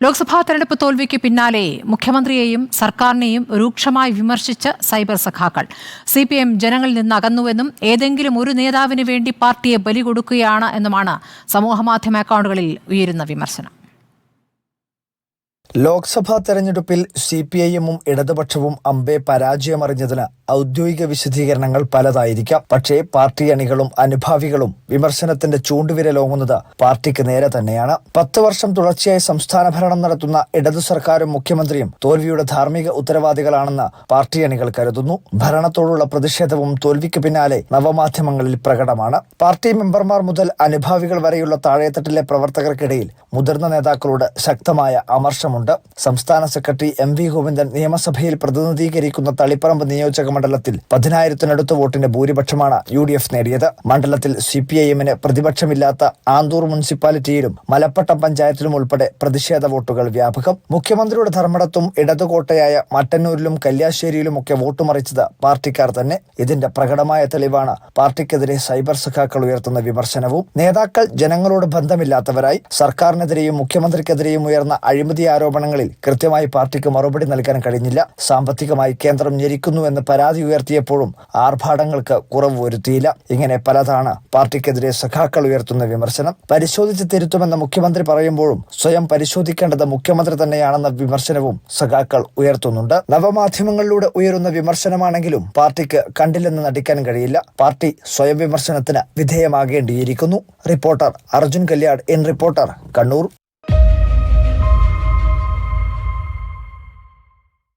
ലോക്സഭാ തെരഞ്ഞെടുപ്പ് തോൽവിക്ക് പിന്നാലെ മുഖ്യമന്ത്രിയെയും സർക്കാരിനെയും രൂക്ഷമായി വിമർശിച്ച് സൈബർ സഖാക്കൾ. സി പി എം ജനങ്ങളിൽ നിന്ന് അകന്നുവെന്നും ഏതെങ്കിലും ഒരു നേതാവിന് വേണ്ടി പാർട്ടിയെ ബലി കൊടുക്കുകയാണ് എന്നുമാണ് സമൂഹമാധ്യമ അക്കൗണ്ടുകളിൽ ഉയരുന്ന വിമർശനം. ലോക്സഭാ തെരഞ്ഞെടുപ്പിൽ സി പി ഐ എമ്മും ഇടതുപക്ഷവും അമ്പെ പരാജയമറിഞ്ഞതിന് ഔദ്യോഗിക വിശദീകരണങ്ങൾ പലതായിരിക്കാം. പക്ഷേ പാർട്ടി അണികളും അനുഭാവികളും വിമർശനത്തിന്റെ ചൂണ്ടുവിരലോങ്ങുന്നത് പാർട്ടിക്ക് നേരെ തന്നെയാണ്. പത്ത് വർഷം തുടർച്ചയായി സംസ്ഥാന ഭരണം നടത്തുന്ന ഇടതു സർക്കാരും മുഖ്യമന്ത്രിയും തോൽവിയുടെ ധാർമ്മിക ഉത്തരവാദികളാണെന്ന് പാർട്ടി അണികൾ കരുതുന്നു. ഭരണത്തോടുള്ള പ്രതിഷേധവും തോൽവിക്ക് പിന്നാലെ നവമാധ്യമങ്ങളിൽ പ്രകടമാണ്. പാർട്ടി മെമ്പർമാർ മുതൽ അനുഭാവികൾ വരെയുള്ള താഴെത്തട്ടിലെ പ്രവർത്തകർക്കിടയിൽ മുതിർന്ന നേതാക്കളോട് ശക്തമായ അമർഷമുണ്ട്. സംസ്ഥാന സെക്രട്ടറി എം വി ഗോവിന്ദൻ നിയമസഭയിൽ പ്രതിനിധീകരിക്കുന്ന തളിപ്പറമ്പ് നിയോജക മണ്ഡലത്തിൽ പതിനായിരത്തിനടുത്ത് വോട്ടിന്റെ ഭൂരിപക്ഷമാണ് യു ഡി എഫ് നേടിയത്. മണ്ഡലത്തിൽ സി പി ഐ എമ്മിന് പ്രതിപക്ഷമില്ലാത്ത ആന്തൂർ മുനിസിപ്പാലിറ്റിയിലും മലപ്പട്ടം പഞ്ചായത്തിലും ഉൾപ്പെടെ പ്രതിഷേധ വോട്ടുകൾ വ്യാപകം. മുഖ്യമന്ത്രിയുടെ ധർമ്മടത്തും ഇടതുകോട്ടയായ മട്ടന്നൂരിലും കല്യാശ്ശേരിയിലുമൊക്കെ വോട്ട് മറിച്ചത് പാർട്ടിക്കാർ തന്നെ. ഇതിന്റെ പ്രകടമായ തെളിവാണ് പാർട്ടിക്കെതിരെ സൈബർ സഖാക്കൾ ഉയർത്തുന്ന വിമർശനവും. നേതാക്കൾ ജനങ്ങളോട് ബന്ധമില്ലാത്തവരായി. സർക്കാരിനെതിരെയും മുഖ്യമന്ത്രിക്കെതിരെയും ഉയർന്ന അഴിമതി ആരോപണങ്ങളിൽ കൃത്യമായി പാർട്ടിക്ക് മറുപടി നൽകാൻ കഴിഞ്ഞില്ല. സാമ്പത്തികമായി കേന്ദ്രം ഞെരിക്കുന്നുവെന്ന് പരാതി ഉയർത്തിയപ്പോഴും ആർഭാടങ്ങൾക്ക് കുറവ് വരുത്തിയില്ല. ഇങ്ങനെ പലതാണ് പാർട്ടിക്കെതിരെ സഖാക്കൾ ഉയർത്തുന്ന വിമർശനം പരിശോധിച്ച് തിരുത്തുമെന്ന് മുഖ്യമന്ത്രി പറയുമ്പോഴും സ്വയം പരിശോധിക്കേണ്ടത് മുഖ്യമന്ത്രി തന്നെയാണെന്ന വിമർശനവും സഖാക്കൾ ഉയർത്തുന്നുണ്ട്. നവമാധ്യമങ്ങളിലൂടെ ഉയരുന്ന വിമർശനമാണെങ്കിലും പാർട്ടിക്ക് കണ്ടില്ലെന്ന് നടിക്കാൻ കഴിയില്ല. പാർട്ടി സ്വയം വിമർശനത്തിന് വിധേയമാകേണ്ടിയിരിക്കുന്നു. Reporter Arjun Kalyad N reporter Kannur.